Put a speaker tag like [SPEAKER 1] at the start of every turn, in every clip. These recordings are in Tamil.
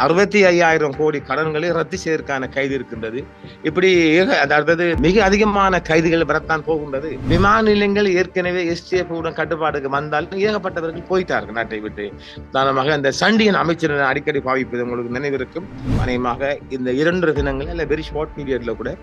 [SPEAKER 1] அறுபத்தி ஐயாயிரம் கோடி கடன்களை ரத்து செய்வதற்கான கைது இருக்கின்றது. இப்படி ஏக- அதாவது மிக அதிகமான கைதுகள் வரத்தான் போகின்றது. விமான நிலையங்கள் ஏற்கனவே எஸ்டிஎஃப் உடன் கட்டுப்பாடுக்கு வந்தால் ஏகப்பட்டவர்கள் போயிட்டார்கள் நாட்டை விட்டு. உதாரணமாக இந்த சண்டியின் அமைச்சர் அடிக்கடி பாவிப்பது உங்களுக்கு நினைவிருக்கும். அநேகமாக இந்த இரண்டு தினங்கள் அல்ல வெரி ஷார்ட் பீரியட்ல கூட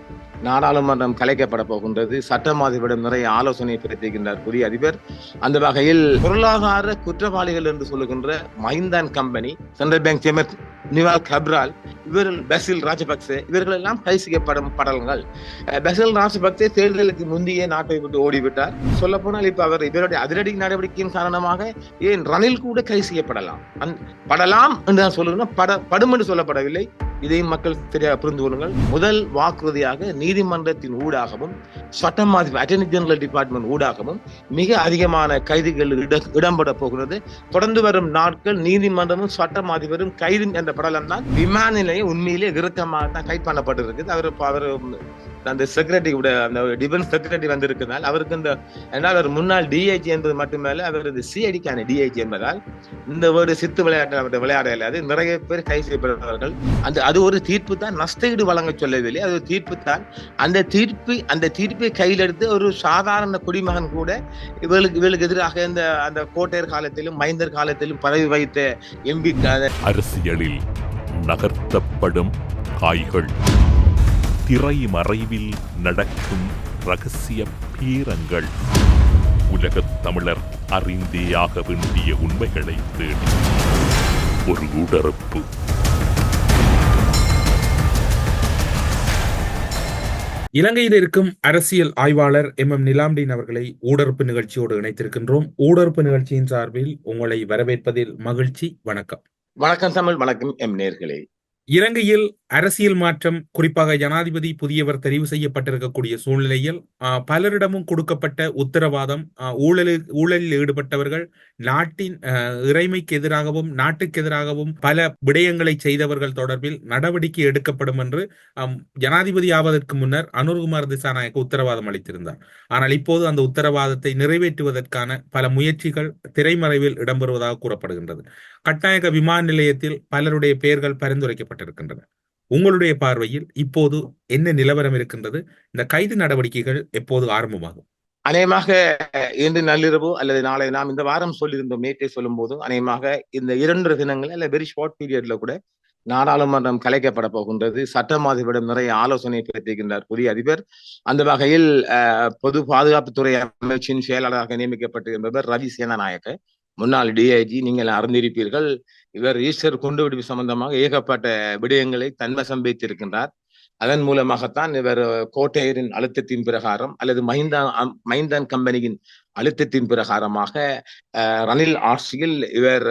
[SPEAKER 1] நாடாளுமன்றம் கலைக்கப்பட போகின்றது. சட்டமாதிபரிடம் நிறைய ஆலோசனை பிறப்பிக்கின்றார் புதிய அதிபர். அந்த வகையில் பொருளாதார குற்றவாளிகள் என்று சொல்லுகின்ற மைந்தான் company central bank chairman Nivard Cabraal இவர்கள் பசில் ராஜபக்சே இவர்கள் எல்லாம் கைது செய்யப்படும் படலங்கள். பசில் ராஜபக்சே தேர்தலுக்கு முந்தைய நாட்டை விட்டு ஓடிவிட்டார். சொல்ல போனால் இப்ப அவர் இவருடைய அதிரடி நடவடிக்கையின் காரணமாக ஏன் ரணில் கூட கைது செய்யப்படலாம்? அந்- படலாம் என்று நான் சொல்லுகிறேன் பட படும் என்று சொல்லப்படவில்லை. இதையும் மக்கள் சரியாக புரிந்து கொள்ளுங்கள். முதல் வாக்குறுதியாக நீதிமன்றத்தின் ஊடாகவும் சட்டமாதி அட்டர்னி ஜெனரல் டிபார்ட்மெண்ட் ஊடாகவும் மிக அதிகமான கைதுகள் இடம்பெற போகிறது. தொடர்ந்து வரும் நாட்கள் நீதிமன்றமும் சட்டம் அதிபரும் கைது என்ற படலம் தான் விமான நிலையம் உண்மையிலே விருத்தமாக தான் கைட் பண்ணப்பட்டிருக்குது. அவர் அவர் அந்த செக்ரட்டரி கூட அந்த டிஃபென்ஸ் செக்ரட்டரி வந்திருக்கிறதால் அவருக்கு இந்த என்னால் அவர் முன்னாள் டிஐஜி என்பது மட்டுமல்ல அவர் இந்த சிஐடிக்கான டிஐஜி என்பதால் இந்த ஒரு சித்து விளையாட்டு அவர் விளையாட இல்லாது நிறைய பேர் கை செய்யப்படுவார்கள் அந்த அது ஒரு தீர்ப்பு தான் நஷ்டஈடு வழங்க சொல்லவில்லை அது ஒரு தீர்ப்பு தான். அந்த தீர்ப்பு அந்த தீர்ப்பை கையில் எடுத்து ஒரு சாதாரண குடிமகன் கூட இவளுக்கு இவளுக்கு எதிராக இந்த அந்த கோட்டையர் காலத்திலும் மைந்தர் காலத்திலும் பதவி வைத்த எம்பி
[SPEAKER 2] அரசியலில் நகர்த்தப்படும் காய்கள். திரைமறைவில் நடக்கும் ரகசிய பீரங்கள். உலகத் தமிழர் அறிந்தேயாக வேண்டிய உண்மைகளை தேடி. ஒரு உடறுப்பு
[SPEAKER 3] இலங்கையில் இருக்கும் அரசியல் ஆய்வாளர் எம். எம். நிலாம்டீன் அவர்களை ஊடறுப்பு நிகழ்ச்சியோடு இணைத்திருக்கின்றோம். ஊடறுப்பு நிகழ்ச்சியின் சார்பில் உங்களை வரவேற்பதில் மகிழ்ச்சி வணக்கம்.
[SPEAKER 1] வணக்கம் தமிழ் வணக்கம் எம் நேர்களே.
[SPEAKER 3] இலங்கையில் அரசியல் மாற்றம் குறிப்பாக ஜனாதிபதி புதியவர் தெரிவு செய்யப்பட்டிருக்கக்கூடிய சூழ்நிலையில் பலரிடமும் கொடுக்கப்பட்ட உத்தரவாதம் ஊழலில் ஊழலில் ஈடுபட்டவர்கள் நாட்டின் இறைமைக்கு எதிராகவும் நாட்டுக்கு எதிராகவும் பல விடயங்களை செய்தவர்கள் தொடர்பில் நடவடிக்கை எடுக்கப்படும் என்று ஜனாதிபதி ஆவதற்கு முன்னர் அனுர்குமார் திசாநாயக்க உத்தரவாதம் அளித்திருந்தார். ஆனால் இப்போது அந்த உத்தரவாதத்தை நிறைவேற்றுவதற்கான பல முயற்சிகள் திரைமறைவில் இடம்பெறுவதாக கூறப்படுகின்றது. கட்டாயக விமான நிலையத்தில் பலருடைய பெயர்கள் பரிந்துரைக்கப்பட்டிருக்கின்றன உங்களுடைய பார்வையில் இப்போது என்ன நிலவரம் இருக்கின்றது? இந்த கைது நடவடிக்கைகள் எப்போது ஆரம்பமாகும்?
[SPEAKER 1] அநேகமாக இன்று நள்ளிரவு அல்லது நாளை நாம் இந்த வாரம் சொல்லியிருந்தோம் நேற்றை சொல்லும் போது அநேகமாக இந்த இரண்டு தினங்கள் அல்ல வெரி ஷார்ட் பீரியட்ல கூட நாடாளுமன்றம் கலைக்கப்பட போகின்றது. சட்டம் அதிபரிடம் நிறைய ஆலோசனை பிறப்பிக்கின்றார் புதிய அதிபர். அந்த வகையில் பொது பாதுகாப்புத்துறை அமைச்சின் செயலாளராக நியமிக்கப்பட்டிருந்தவர் ரவி சேனாநாயக்க. முன்னாள் டிஐஜி நீங்கள் அறிந்திருப்பீர்கள். இவர் ஈஸ்டர் குண்டுவெடிப்பு சம்பந்தமாக ஏகப்பட்ட விடயங்களை தன்மை சம்பித்திருக்கின்றார் அதன் மூலமாகத்தான் இவர் கோட்டையரின் அழுத்தத்தின் பிரகாரம் அல்லது மஹிந்தான் அம்- மைந்தான் கம்பெனியின் அழுத்தத்தின் பிரகாரமாக ரணில் ஆட்சியில் இவர்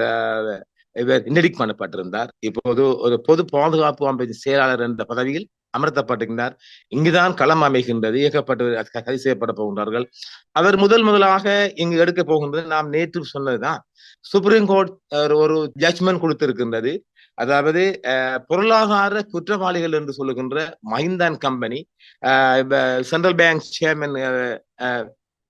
[SPEAKER 1] இவர் இன்டெடிக் பண்ணப்பட்டிருந்தார். இப்போது ஒரு பொது பாதுகாப்பு அமைப்பின் செயலாளர் என்ற பதவியில் அமர்த்தப்பட்டிருந்தார் இங்குதான் களம் அமைகின்றது. இயக்கப்பட்டு கைது செய்யப்பட போகின்றார்கள். அவர் முதல் முதலாக இங்கு எடுக்க போகின்றது நாம் நேற்று சொன்னதுதான். சுப்ரீம் கோர்ட் ஒரு- ஜட்ஜ்மெண்ட் கொடுத்திருக்கின்றது. அதாவது பொருளாதார குற்றவாளிகள் என்று சொல்லுகின்ற மஹிந்தான் company central bank chairman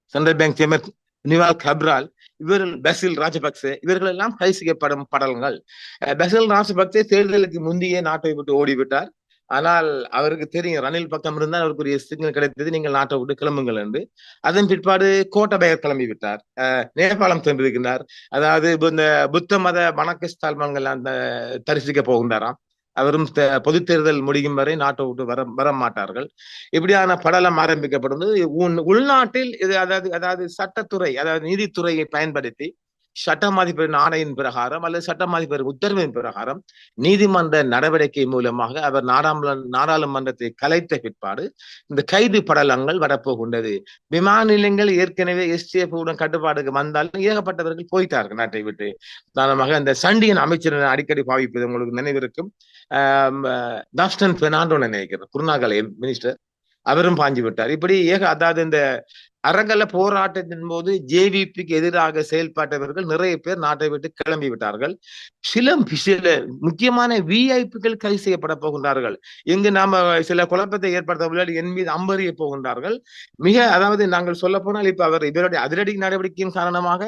[SPEAKER 1] central bank chairman Nivard Cabraal இவர்கள் பசில் ராஜபக்சே இவர்கள் எல்லாம் கைது செய்யப்படும் படலங்கள். பசில் ராஜபக்சே தேர்தலுக்கு முந்தைய நாட்டை விட்டு ஓடிவிட்டார். ஆனால் அவருக்கு தெரியும் ரணில் பக்கம் இருந்தால் அவருக்குரிய சிக்னல் கிடைத்தது நீங்கள் நாட்டை விட்டு கிளம்புங்கள் என்று. அதன் பிற்பாடு கோட்டபயர் கிளம்பி விட்டார் நேபாளம் சென்றிருக்கிறார் அதாவது இந்த புத்த மத வணக்க ஸ்தலங்கள் அந்த தரிசிக்க போகின்றாராம். அவரும் பொது தேர்தல் முடியும் வரை நாட்டை விட்டு வர வர மாட்டார்கள் இப்படியான படலம் ஆரம்பிக்கப்படும் உள்நாட்டில் இது அதாவது அதாவது சட்டத்துறை அதாவது நீதித்துறையை பயன்படுத்தி சட்டமாதிபரின் ஆணையின் பிரகாரம் அல்லது சட்டமாதிபர் உத்தரவின் பிரகாரம் நீதிமன்ற நடவடிக்கை மூலமாக அவர் நாடாளுமன்றத்தை கலைத்த பிற்பாடு இந்த கைது படலங்கள் வரப்போகின்றது. விமான நிலையங்கள் ஏற்கனவே எஸ்டிஎஃப் உடன் கட்டுப்பாடுக்கு வந்தாலும் ஏகப்பட்டவர்கள் போயிட்டார்கள் நாட்டை விட்டு. உதாரணமாக இந்த சண்டியின் அமைச்சர் அடிக்கடி பாவிப்பது உங்களுக்கு நினைவிருக்கும். டாஸ்டன் பெர்னாண்டோ நினைக்கிறேன். குருநாகலை மினிஸ்டர். அவரும் பாஞ்சு விட்டார். இப்படி ஏக அதாவது இந்த அரங்கல போராட்டத்தின் போது ஜேவிபிக்கு எதிராக செயல்பட்டவர்கள் நிறைய பேர் நாட்டை விட்டு கிளம்பி விட்டார்கள். சில சில முக்கியமான விஐபிக்கள் கைது செய்யப்பட போகின்றார்கள். இங்கு நாம சில குழப்பத்தை ஏற்படுத்த என் மீது அம்பறிய போகின்றார்கள். மிக அதாவது நாங்கள் சொல்ல போனால் இப்ப அவர் இவருடைய அதிரடி நடவடிக்கையின் காரணமாக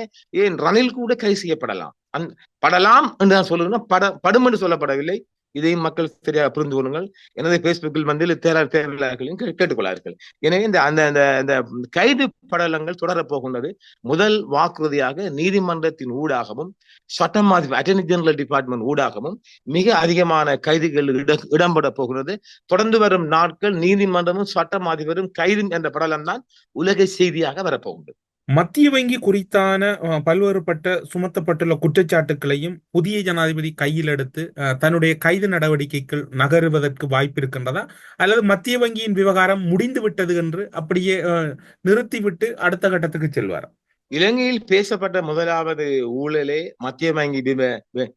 [SPEAKER 1] ஏன் ரணில் கூட கைது செய்யப்படலாம். அந் படலாம் என்று நான் சொல்லுகிறேன். பட படும் என்று சொல்லப்படவில்லை. இதையும் மக்கள் சரியாக புரிந்து கொள்ளுங்கள். எனது பேஸ்புக்கில் வந்து தேர்தல் தேர்தலாளர்களையும் கேட்டுக்கொள்ளார்கள் எனவே இந்த அந்த அந்த அந்த கைது படலங்கள் தொடரப்போகின்றது முதல் வாக்குறுதியாக நீதிமன்றத்தின் ஊடாகவும் சட்டம் அட்டர்னி ஜெனரல் டிபார்ட்மெண்ட் ஊடாகவும் மிக அதிகமான கைதுகள் இட இடம்பெற போகிறது தொடர்ந்து வரும் நாட்கள் நீதிமன்றமும் சட்டம் அதிபரும் கைது என்ற படலம் தான் உலக செய்தியாக வரப்போகின்றது
[SPEAKER 3] மத்திய வங்கி குறித்தான பல்வேறுபட்ட சுமத்தப்பட்டுள்ள குற்றச்சாட்டுகளையும் புதிய ஜனாதிபதி கையில் எடுத்து தன்னுடைய கைது நடவடிக்கைகள் நகருவதற்கு வாய்ப்பு இருக்கின்றதா அல்லது மத்திய வங்கியின் விவகாரம் முடிந்து விட்டது என்று அப்படியே நிறுத்திவிட்டு அடுத்த கட்டத்துக்கு செல்வார்?
[SPEAKER 1] இலங்கையில் பேசப்பட்ட முதலாவது ஊழலே மத்திய வங்கி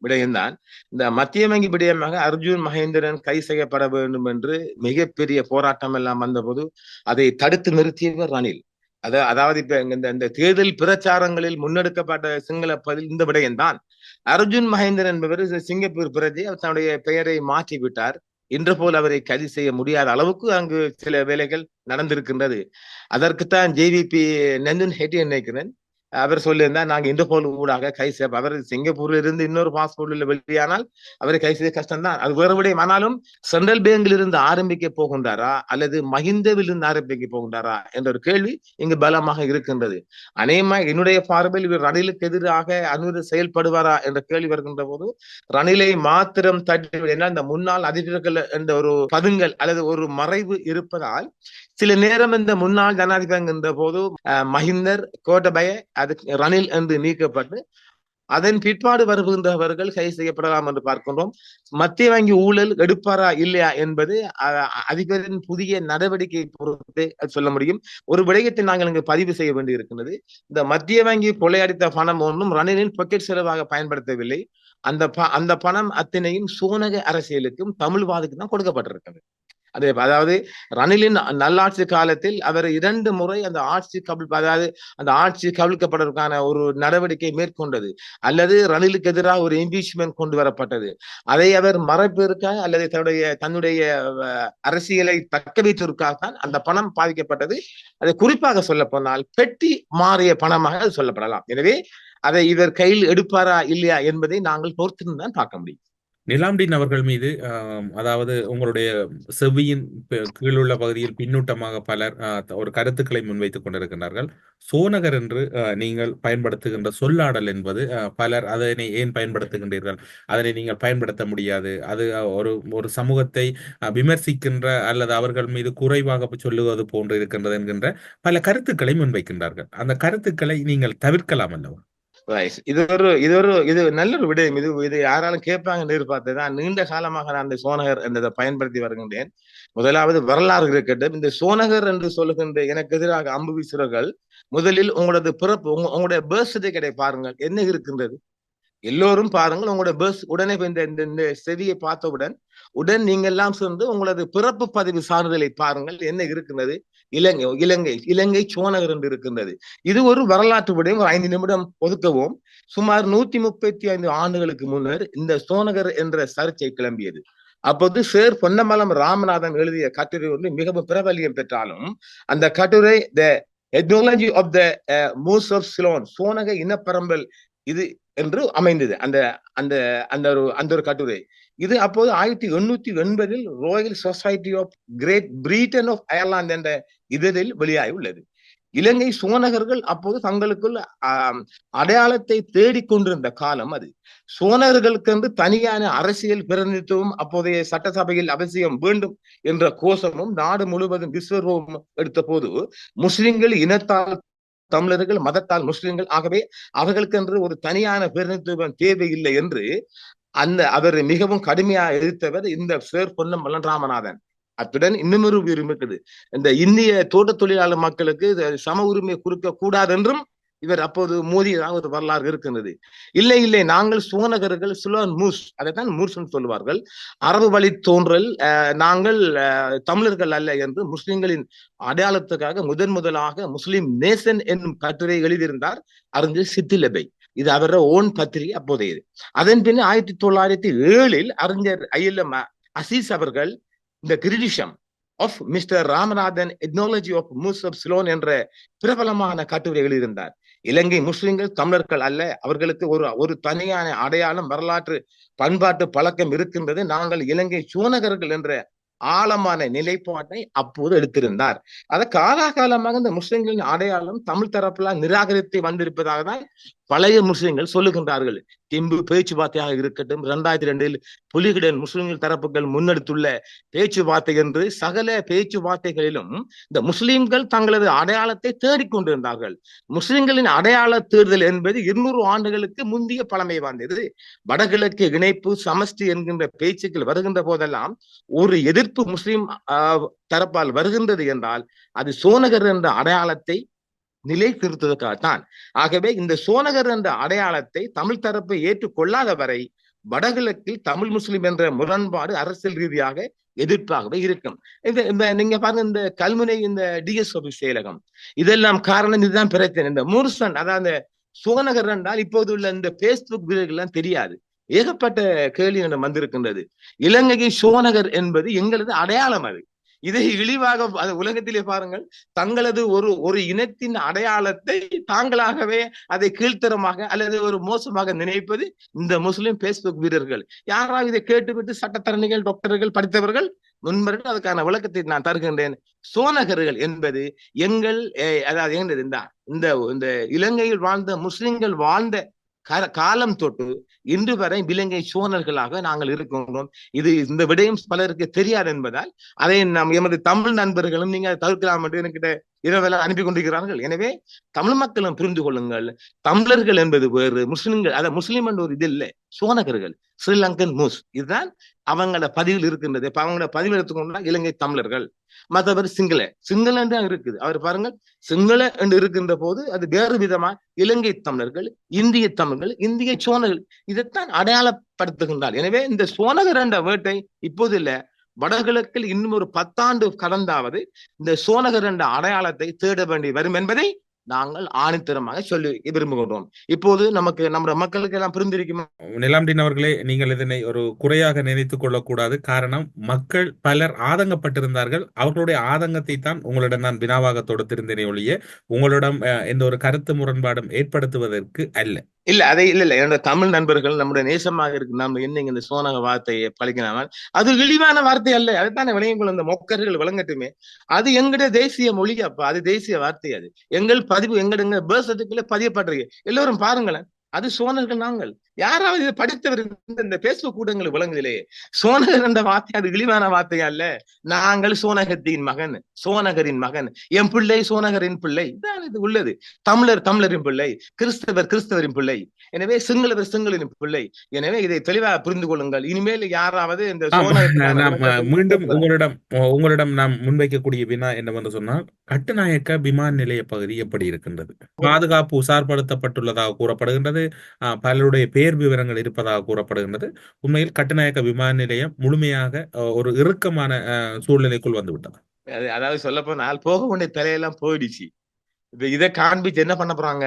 [SPEAKER 1] விடயம்தான். இந்த மத்திய வங்கி விடயமாக அர்ஜுன் மகேந்திரன் கை செய்யப்பட வேண்டும் என்று மிகப்பெரிய போராட்டம் எல்லாம் வந்தபோது அதை தடுத்து நிறுத்தியவர் ரணில். அத அதாவது இப்ப இந்த இந்த தேர்தல் பிரச்சாரங்களில் முன்னெடுக்கப்பட்ட சிங்கள பதில் இந்த விடயம்தான் அர்ஜுன் மகேந்திரன் என்பவர் சிங்கப்பூர் பிரஜை அவர் தன்னுடைய பெயரை மாற்றி விட்டார். இன்று போல் அவரை கைது செய்ய முடியாத அளவுக்கு அங்கு சில வேலைகள் நடந்திருக்கின்றது. அதற்குத்தான் ஜேவிபி நந்தன் ஹெட்டி நினைக்கிறேன் அவர் சொல்லியிருந்தா நாங்க இன்டர்போல் ஊடாக கை செய்ய அவர் சிங்கப்பூர்ல இருந்து இன்னொரு பாஸ்போர்ட்ல வெளியானால் அவரை கை செய்ய கஷ்டம்தான். அது வேறு விடயம். ஆனாலும் சென்ட்ரல் பேங்கில் இருந்து ஆரம்பிக்க போகின்றாரா? அல்லது மஹிந்தவில் இருந்து ஆரம்பிக்க போகின்றாரா? என்ற ஒரு கேள்வி இங்கு பலமாக இருக்கின்றது. அநேகமா என்னுடைய பார்வையில் இவர் ரணிலுக்கு எதிராக அனுமதி செயல்படுவாரா? என்ற கேள்வி வருகின்ற போது ரணிலை மாத்திரம் தட்டி இந்த முன்னாள் அதிபர்கள் என்ற ஒரு பதுங்கல் அல்லது ஒரு மறைவு இருப்பதால் சில நேரம் இந்த முன்னாள் ஜனாதிபதி போது மஹிந்தர் கோட்டபய அது ரணில் என்று நீக்கப்பட்டு அதன் பிற்பாடு வருகின்றவர்கள் கைது செய்யப்படலாம் என்று பார்க்கின்றோம். மத்திய வங்கி ஊழல் எடுப்பாரா இல்லையா என்பது அதிபரின் புதிய நடவடிக்கை பொறுத்து சொல்ல முடியும். ஒரு விடயத்தை நாங்கள் இங்கு பதிவு செய்ய வேண்டி இருக்கின்றது இந்த மத்திய வங்கி கொள்ளையடித்த பணம் ஒன்றும் ரணிலின் பொக்கெட் செலவாக பயன்படுத்தவில்லை. அந்த அந்த பணம் அத்தனையும் சோனக அரசியலுக்கும் தமிழ்வாதுக்கு தான் கொடுக்கப்பட்டிருக்கிறது. அதே அதாவது ரணிலின் நல்லாட்சி காலத்தில் அவர் இரண்டு முறை அந்த ஆட்சி கவிழ் அதாவது அந்த ஆட்சி கவிழ்க்கப்படுவதற்கான ஒரு நடவடிக்கை மேற்கொண்டது. அல்லது ரணிலுக்கு எதிராக ஒரு இம்பீச்மெண்ட் கொண்டு வரப்பட்டது. அதை அவர் மறைப்பதற்காக அல்லது தன்னுடைய தன்னுடைய அரசியலை தக்க வைத்ததற்காகத்தான் அந்த பணம் பாதிக்கப்பட்டது. அதை குறிப்பாக சொல்ல போனால் பெட்டி மாறிய பணமாக அது சொல்லப்படலாம். எனவே அதை இவர் கையில் எடுப்பாரா இல்லையா என்பதை நாங்கள் பொறுத்திருந்து தான் பார்க்க முடியும்.
[SPEAKER 3] நிலாம்டின் அவர்கள் மீது அதாவது உங்களுடைய செவ்வியின் கீழுள்ள பகுதியில் பின்னூட்டமாக பலர் ஒரு கருத்துக்களை முன்வைத்துக் கொண்டிருக்கிறார்கள் சோனகர் என்று நீங்கள் பயன்படுத்துகின்ற சொல்லாடல் என்பது பலர் அதனை ஏன் பயன்படுத்துகின்றீர்கள்? அதனை நீங்கள் பயன்படுத்த முடியாது. அது ஒரு ஒரு சமூகத்தை விமர்சிக்கின்ற அல்லது அவர்கள் மீது குறைவாக சொல்லுவது போன்று இருக்கின்றது என்கின்ற பல கருத்துக்களை முன்வைக்கின்றார்கள். அந்த கருத்துக்களை நீங்கள் தவிர்க்கலாம் அல்லவா?
[SPEAKER 1] இது ஒரு இது ஒரு இது நல்ல ஒரு விடயம். இது இது யாராலும் கேட்பாங்க எதிர்பார்த்துதான் நீண்ட காலமாக நான் இந்த சோனகர் என்றதை பயன்படுத்தி வருகின்றேன். முதலாவது வரலாறு இருக்கட்டும். இந்த சோனகர் என்று சொல்லுகின்ற எனக்கு எதிராக அம்பு வீசுறர்கள் முதலில் உங்களது பிறப்பு உங்களுடைய பேர்த் சர்டிபிகேட்டை பாருங்கள். என்ன இருக்கின்றது? எல்லோரும் பாருங்கள். உங்களோட பஸ் உடனே இந்த இந்த செவியை பார்த்தவுடன் உடன் நீங்கள் எல்லாம் சேர்ந்து உங்களது பிறப்பு பதிவு சான்றிதழை பாருங்கள். என்ன இருக்கின்றது? இலங்கை இலங்கை இலங்கை சோனகர் என்று இருக்கின்றது. இது ஒரு வரலாற்று விடயம் ஒரு ஐந்து நிமிடம் ஒதுக்கவும். சுமார் நூத்தி முப்பத்தி ஐந்து ஆண்டுகளுக்கு முன்னர் இந்த சோனகர் என்ற சர்ச்சை கிளம்பியது. அப்போது சேர் பொன்னமலம் ராமநாதன் எழுதிய கட்டுரை வந்து மிகவும் பிரபலியம் பெற்றாலும் அந்த கட்டுரை the ethnology of the Moors of Ceylon சோனக இனப்பரம்பல் இது என்று அமைந்தது. அந்த அந்த அந்த ஒரு அந்த ஒரு கட்டுரை. இது அப்போது ஆயிரத்தி எண்ணூத்தி எண்பதில் royal society of great Britain of Ireland என்ற இதழில் வெளியாகி உள்ளது. இலங்கை சோனகர்கள் அப்போது தங்களுக்குள் அடையாளத்தை தேடிக்கொண்டிருந்த காலம் அது. சோனகர்களுக்கென்று தனியான அரசியல் பிரதிநிதித்துவம் அப்போதைய சட்டசபையில் அவசியம் வேண்டும் என்ற கோஷமும் நாடு முழுவதும் விஸ்வரூபம் எடுத்த போது முஸ்லிம்கள் இனத்தால் தமிழர்கள் மதத்தால் முஸ்லிம்கள் ஆகவே அவர்களுக்கென்று ஒரு தனியான பிரதிநிதித்துவம் தேவையில்லை என்று அந்த அவர் மிகவும் கடுமையா எதிர்த்தவர் இந்த சேர் பொன்னம் மல்லன் அத்துடன் இன்னும் ஒரு உரிமை இருக்குது. இந்த இந்திய தோட்ட தொழிலாளர் மக்களுக்கு சம உரிமை கொடுக்க கூடாது என்றும் இவர் அப்போது மோதியதாக ஒரு வரலாறு இருக்கின்றது. இல்லை இல்லை நாங்கள் சோனகர்கள் சுலான் மூஸ் அதைத்தான் மூஸ் சொல்லுவார்கள். அரபு வழி தோன்றல் நாங்கள் தமிழர்கள் அல்ல என்று முஸ்லிம்களின் அடையாளத்துக்காக முதன் முதலாக முஸ்லிம் நேசன் என்னும் கட்டுரை எழுதியிருந்தார் அறிஞர் சித்திலபை. இது அவர ஓன் பத்திரிகை அப்போதையது. அதன் பின் ஆயிரத்தி தொள்ளாயிரத்தி ஏழில் அறிஞர் ஐஎல்எம் அசீஸ் அவர்கள் இந்த criticism of mister Ramanathan ethnology of Moors of Ceylon என்ற பிரபலமான கட்டுரை எழுதியிருந்தார். இலங்கை முஸ்லிம்கள் தமிழர்கள் அல்ல அவர்களுக்கு ஒரு ஒரு தனியான அடையாளம் வரலாற்று பண்பாட்டு பழக்கம் இருக்கின்றது. நாங்கள் இலங்கை சூனகர்கள் என்ற ஆழமான நிலைப்பாட்டை அப்போது எடுத்திருந்தார். அத காலாகாலமாக இந்த முஸ்லிம்களின் அடையாளம் தமிழ் தரப்புல நிராகரித்து வந்திருப்பதாக தான் பழைய முஸ்லிம்கள் சொல்லுகின்றார்கள் திம்பு பேச்சுவார்த்தையாக இருக்கட்டும் இரண்டாயிரத்தி ரெண்டில் புலிகளின் முஸ்லிம்கள் தரப்புகள் முன்னெடுத்துள்ள பேச்சுவார்த்தை என்று சகல பேச்சுவார்த்தைகளிலும் இந்த முஸ்லிம்கள் தங்களது அடையாளத்தை தேடிக்கொண்டிருந்தார்கள் முஸ்லிம்களின் அடையாள தேர்தல் என்பது இருநூறு ஆண்டுகளுக்கு முந்தைய பழமை வாய்ந்தது வடகிழக்கு இணைப்பு சமஷ்டி என்கின்ற பேச்சுக்கள் வருகின்ற போதெல்லாம் ஒரு எதிர்ப்பு முஸ்லிம் தரப்பால் வருகின்றது என்றால் அது சோனகர் என்ற அடையாளத்தை நிலை திருத்துவதற்காகத்தான் ஆகவே இந்த சோனகர் என்ற அடையாளத்தை தமிழ் தரப்பு ஏற்றுக்கொள்ளாத வரை வடகிழக்கில் தமிழ் முஸ்லிம் என்ற முரண்பாடு அரசியல் ரீதியாக எதிர்ப்பாகவே இருக்கும். இந்த இந்த நீங்க பாருங்க இந்த கல்முனை இந்த டிஎஸ்ஓபி செயலகம் இதெல்லாம் காரணம் இதுதான் பிரச்சனை. இந்த மூர்சன் அதாவது சோனகர் என்றால் இப்போது உள்ள இந்த பேஸ்புக் எல்லாம் தெரியாது. ஏகப்பட்ட கேள்வி வந்திருக்கின்றது. இலங்கையின் சோனகர் என்பது எங்களது அடையாளம் அது. இதை இழிவாக உலகத்திலே பாருங்கள் தங்களது ஒரு ஒரு இனத்தின் அடையாளத்தை தாங்களாகவே அதை கீழ்த்தரமாக அல்லது ஒரு மோசமாக நினைப்பது இந்த முஸ்லிம் பேஸ்புக் வீரர்கள். யாராவது இதை கேட்டுவிட்டு சட்டத்தரணிகள் டாக்டர்கள் படித்தவர்கள் முன்வர்கள் அதுக்கான விளக்கத்தை நான் தருகின்றேன். சோனகர்கள் என்பது எங்கள் அதாவது எங்கள் இந்த இந்த இலங்கையில் வாழ்ந்த முஸ்லிம்கள் வாழ்ந்த காலம் தொட்டு இன்று வரை விலங்கை சோழர்களாக நாங்கள் இருக்கின்றோம். இது இந்த விடயம் பலருக்கு தெரியாது என்பதால் அதை நம் எமது தமிழ் நண்பர்களும் நீங்க தவிர்க்கலாம் என்று என்கிட்ட இரவெல்லாம் அனுப்பி கொண்டிருக்கிறார்கள். எனவே தமிழ் மக்களும் புரிந்து கொள்ளுங்கள். தமிழர்கள் என்பது வேறு முஸ்லிம்கள் அத முஸ்லிம் என்ற ஒரு இது இல்லை சோனகர்கள் ஸ்ரீலங்கன் மூஸ். இதுதான் அவங்களோட பதிவில் இருக்கின்றது. இப்ப அவங்களோட பதிவில் எடுத்துக்கொண்டா இலங்கை தமிழர்கள். மற்றவர் சிங்கள சிங்கள தான் இருக்குது. அவர் பாருங்கள் சிங்கள என்று இருக்கின்ற போது அது வேறு விதமா இலங்கை தமிழர்கள் இந்திய தமிழர்கள் இந்திய சோனர்கள் இதைத்தான் அடையாளப்படுத்துகின்றார். எனவே இந்த சோனகர் என்ற வேட்டை இப்போது இல்ல வடகிழக்கில் இன்னும் ஒரு பத்தாண்டு கடந்தாவது இந்த சோனகர் என்ற அடையாளத்தை தேட வேண்டி வரும் என்பதை நாங்கள் ஆணித்தரமாக சொல்லி விரும்புகின்றோம். இப்போது நமக்கு நம்ம மக்களுக்கு எல்லாம் புரிந்திருக்குமா?
[SPEAKER 3] நிலாம்டின் அவர்களே நீங்கள் இதனை ஒரு குறையாக நினைத்துக் கொள்ளக்கூடாது. காரணம் மக்கள் பலர் ஆதங்கப்பட்டிருந்தார்கள். அவர்களுடைய ஆதங்கத்தை தான் உங்களிடம் நான் வினாவாக தொடுத்திருந்தேனே ஒழிய உங்களிடம் எந்த ஒரு கருத்து முரண்பாடும் ஏற்படுத்துவதற்கு அல்ல.
[SPEAKER 1] இல்ல அதை இல்ல இல்ல. என்னோட தமிழ் நண்பர்கள் நம்முடைய நேசமாக இருக்கு. நம்ம என்னங்க இந்த சோனக வார்த்தையை பழிக்கலாமல் அது இழிவான வார்த்தை அல்ல. அதுதானே விளையங்கள் அந்த மொக்கர்கள் விளங்கட்டுமே. அது எங்கட தேசிய மொழி அப்பா. அது தேசிய வார்த்தை அது. எங்கள் பதிவு எங்களுடைய பேர்த் சர்டிபிகேட்ல பதியப்பட்டிருக்கு. எல்லோரும் பாருங்களேன். அது சோனர்கள் நாங்கள். யாராவது இதை படித்தவர் இந்த பேஸ்புக் கூட்டங்கள் விளங்குதிலே. சோனகர் என்ற வார்த்தை அது இழிவான வார்த்தை அல்ல நாங்கள் சோனகத்தின் மகன் சோனகரின் மகன். என் பிள்ளை சோனகரின் பிள்ளை. இதான் இது உள்ளது. தமிழர் தமிழரின் பிள்ளை கிறிஸ்தவர் கிறிஸ்தவரின் பிள்ளை. எனவே சிங்களவர் சிங்களின் பிள்ளை. எனவே இதை தெளிவாக புரிந்து கொள்ளுங்கள். இனிமேல் யாராவது இந்த
[SPEAKER 3] மீண்டும் உங்களிடம் உங்களிடம் நாம் முன்வைக்கக்கூடிய வினா என்னவென்று சொன்னால் கட்டுநாயக்க விமான நிலைய பகுதி எப்படி இருக்கின்றது? பாதுகாப்பு உசார்படுத்தப்பட்டுள்ளதாக கூறப்படுகின்றது. பலருடைய பேர் விவரங்கள் இருப்பதாக கூறப்படுகின்றது. உண்மையில் கட்டுநாயக்க விமான நிலையம் முழுமையாக ஒரு இறுக்கமான சூழ்நிலைக்குள் வந்துவிட்டது.
[SPEAKER 1] அதாவது சொல்ல போனால் போக வேண்டிய தலையெல்லாம் போயிடுச்சு. இப்ப இதை காண்பிச்சு என்ன பண்ண போறாங்க?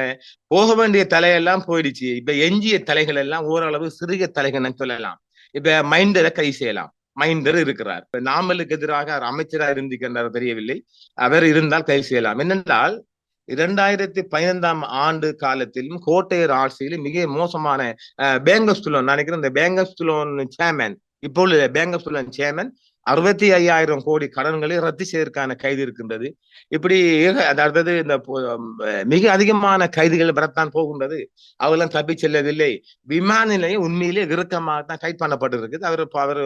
[SPEAKER 1] போக வேண்டிய தலையெல்லாம் போயிடுச்சு. இப்ப எஞ்சிய தலைகள் எல்லாம் ஓரளவு சிறிய தலைகள் சொல்லலாம். இப்ப மைண்டரை கை செய்யலாம். மைண்டர் இருக்கிறார். இப்ப நாமலுக்கு எதிராக அவர் அமைச்சராக இருந்திருக்கின்றார் தெரியவில்லை. அவர் இருந்தால் கை செய்யலாம். என்னென்றால் இரண்டாயிரத்தி பதினைந்தாம் ஆண்டு காலத்திலும் கோட்டையர் ஆட்சியிலும் மிக மோசமான பேங்கஸ்துலோன் நினைக்கிறேன் இந்த பேங்கஸ்துலோன் சேர்மேன் இப்போ பேங்கஸ்துலோன் சேர்மேன் அறுபத்தி ஐயாயிரம் கோடி கடன்களை ரத்து செய்வதற்கான கைது இருக்கின்றது. இப்படி அதாவது இந்த மிக அதிகமான கைதுகள் வரத்தான் போகின்றது. அவெல்லாம் தப்பி செல்லவில்லை. விமான நிலையம் உண்மையிலே இறுக்கமாகத்தான் கைது பண்ணப்பட்டிருக்குது. அவர் அவர்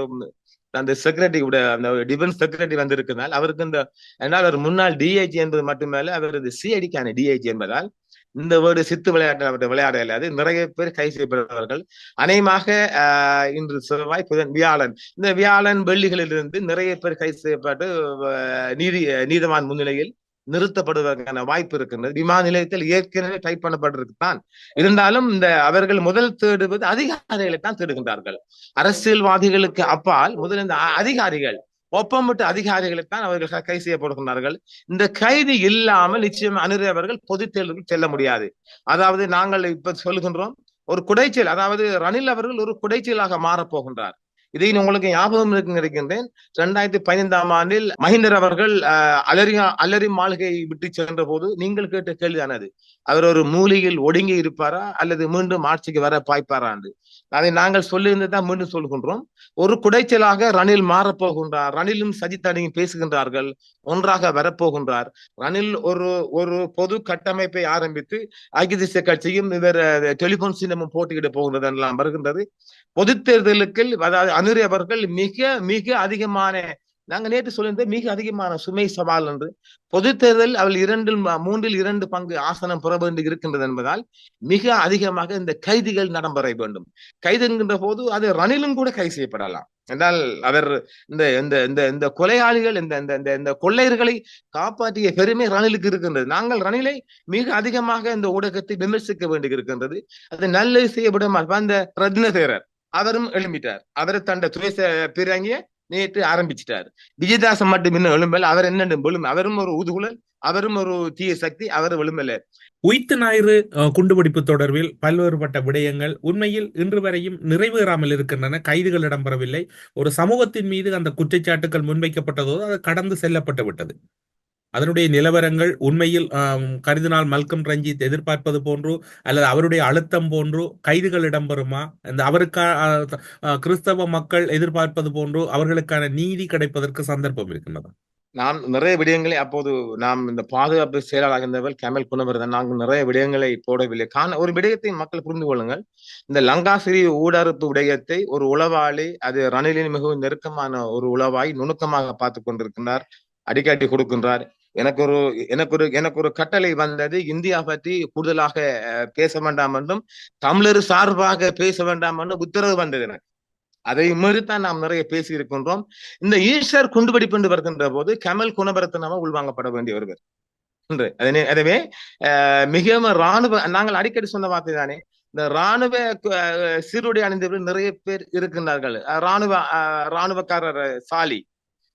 [SPEAKER 1] அந்த செக்ரட்டரி அந்த டிஃபென்ஸ் செக்ரட்டரி வந்திருக்கிறதால் அவருக்கு இந்த என்னால் ஒரு முன்னாள் டிஐஜி என்பது மட்டுமல்ல அவர் இந்த சிஐடிக்கான டிஐஜி என்பதால் இந்த வேர்டு சித்து விளையாட்டு அவருடைய விளையாட இல்லாது நிறைய பேர் கை செய்யப்படுவார்கள் அநேகமாக ஆஹ் இன்று செவ்வாய் புதன் வியாழன். இந்த வியாழன் வெள்ளிகளிலிருந்து நிறைய பேர் கை செய்யப்பட்டு நீதி நீதவான் முன்னிலையில் நிறுத்தப்படுவதற்கான வாய்ப்பு இருக்கின்றது. விமான நிலையத்தில் ஏற்கனவே டைப் பண்ணப்பட்டிருக்குத்தான் இருந்தாலும் இந்த அவர்கள் முதல் தேடுவது அதிகாரிகளை தான் தேடுகின்றார்கள். அரசியல்வாதிகளுக்கு அப்பால் முதல் இந்த அதிகாரிகள் ஒப்பமிட்ட அதிகாரிகளைத்தான் அவர்கள் கை செய்யப்படுகின்றார்கள். இந்த கைது இல்லாமல் நிச்சயம் அனுரை அவர்கள் பொது தேர்தலுக்கு செல்ல முடியாது. அதாவது நாங்கள் இப்ப சொல்லுகின்றோம் ஒரு குடைச்சல் அதாவது ரணில் அவர்கள் ஒரு குடைச்சலாக மாறப் போகின்றார். இதை உங்களுக்கு ஞாபகம் இருக்கு நினைக்கின்றேன் இரண்டாயிரத்தி பதினைந்தாம் ஆண்டில் மஹிந்தர் அவர்கள் அஹ், அலரி அலரி மாளிகையை விட்டு சென்ற போது நீங்கள் கேட்ட கேள்விதானது அவர் ஒரு மூலையில் ஒடுங்கி இருப்பாரா அல்லது மீண்டும் ஆட்சிக்கு வர பாய்ப்பாராண்டு அதை நாங்கள் சொல்லியிருந்ததான் மீண்டும் சொல்கின்றோம். ஒரு குடைச்சலாக ரணில் மாறப்போகின்றார். ரணிலும் சஜித் அணியும் பேசுகின்றார்கள். ஒன்றாக வரப்போகின்றார். ரணில் ஒரு ஒரு பொது கட்டமைப்பை ஆரம்பித்து ஐக்கிய தேசிய கட்சியும் இவர் டெலிபோன் சின்னமும் போட்டியிட போகின்றது எல்லாம் வருகின்றது. பொது தேர்தலுக்கு அதாவது அனுரி அவர்கள் மிக மிக அதிகமான நாங்க நேற்று சொல்லியிருந்தோம் மிக அதிகமான சுமை சவால் என்று. பொது தேர்தல் அவள் இரண்டில் மூன்றில் இரண்டு பங்கு ஆசனம் பெற வேண்டி இருக்கின்றது என்பதால் மிக அதிகமாக இந்த கைதிகள் நடைபெற வேண்டும். கைது என்கின்ற போது அது ரணிலும் கூட கைது செய்யப்படலாம். என்றால் அவர் இந்த இந்த இந்த இந்த கொலையாளிகள் இந்த இந்த இந்த இந்த கொள்ளையர்களை காப்பாற்றிய பெருமை ரணிலுக்கு இருக்கின்றது. நாங்கள் ரணிலை மிக அதிகமாக இந்த ஊடகத்தை விமர்சிக்க வேண்டி இருக்கின்றது. அது நல்லது செய்யப்படும். அந்த ரத்ன தேரர் அவரும் எழுப்பிட்டார் அவரை தண்ட துவேச பிறங்கிய நேற்று ஆரம்பிச்சிட்டார். விஜயதாசன் மட்டும் இன்னும் எழும்பல அவர் என்ன விழும் அவரும் ஒரு ஊதுகுழல் அவரும் ஒரு தீய சக்தி அவர் எழும்பல
[SPEAKER 3] உயித்து ஞாயிறு குண்டுபிடிப்பு தொடர்பில் பல்வேறுபட்ட விடயங்கள் உண்மையில் இன்று வரையும் நிறைவேறாமல் இருக்கின்றன கைதுகள் இடம்பெறவில்லை. ஒரு சமூகத்தின் மீது அந்த குற்றச்சாட்டுகள் முன்வைக்கப்பட்டதோடு அது கடந்து செல்லப்பட்டு விட்டது. அதனுடைய நிலவரங்கள் உண்மையில் கருதினால் மல்கம் ரஞ்சித் எதிர்பார்ப்பது போன்று அல்லது அவருடைய அழுத்தம் போன்று கைதுகள் இடம்பெறுமா? இந்த அவருக்கா கிறிஸ்தவ மக்கள் எதிர்பார்ப்பது போன்று அவர்களுக்கான நீதி கிடைப்பதற்கு சந்தர்ப்பம் இருக்கின்றதா?
[SPEAKER 1] நாம் நிறைய விடயங்களை அப்போது நாம் இந்த பாதுகாப்பு செயலாளர் இருந்தவர் கமல் குணவர்தன் நாங்கள் நிறைய விடயங்களை போடவில்லை. காண ஒரு விடயத்தை மக்கள் புரிந்து கொள்ளுங்கள். இந்த லங்காசிரி ஊடறுப்பு விடயத்தை ஒரு உளவாளி அது ரணிலின் மிகவும் நெருக்கமான ஒரு உளவாய் நுணுக்கமாக பார்த்து கொண்டிருக்கின்றார் அடிக்காட்டி கொடுக்கின்றார். எனக்கு ஒரு எனக்கு ஒரு எனக்கு ஒரு கட்டளை வந்தது. இந்தியா பற்றி கூடுதலாக பேச வேண்டாம் என்றும் தமிழர் சார்பாக பேச வேண்டாம் என்றும் உத்தரவு வந்தது எனக்கு. அதை மீறித்தான் நாம் நிறைய பேசி இருக்கின்றோம் இந்த ஈஸ்வர் குண்டுவெடிப்பு என்று வருகின்ற போது கமல் குணபரத்தனமா உள்வாங்கப்பட வேண்டிய ஒருவர். என்று எனவே மிகவும் ராணுவ நாங்கள் அடிக்கடி சொன்ன வார்த்தை தானே. இந்த ராணுவ சீருடை அணிந்தவர்கள் நிறைய பேர் இருக்கின்றார்கள். ராணுவ ராணுவக்காரர் சாலி.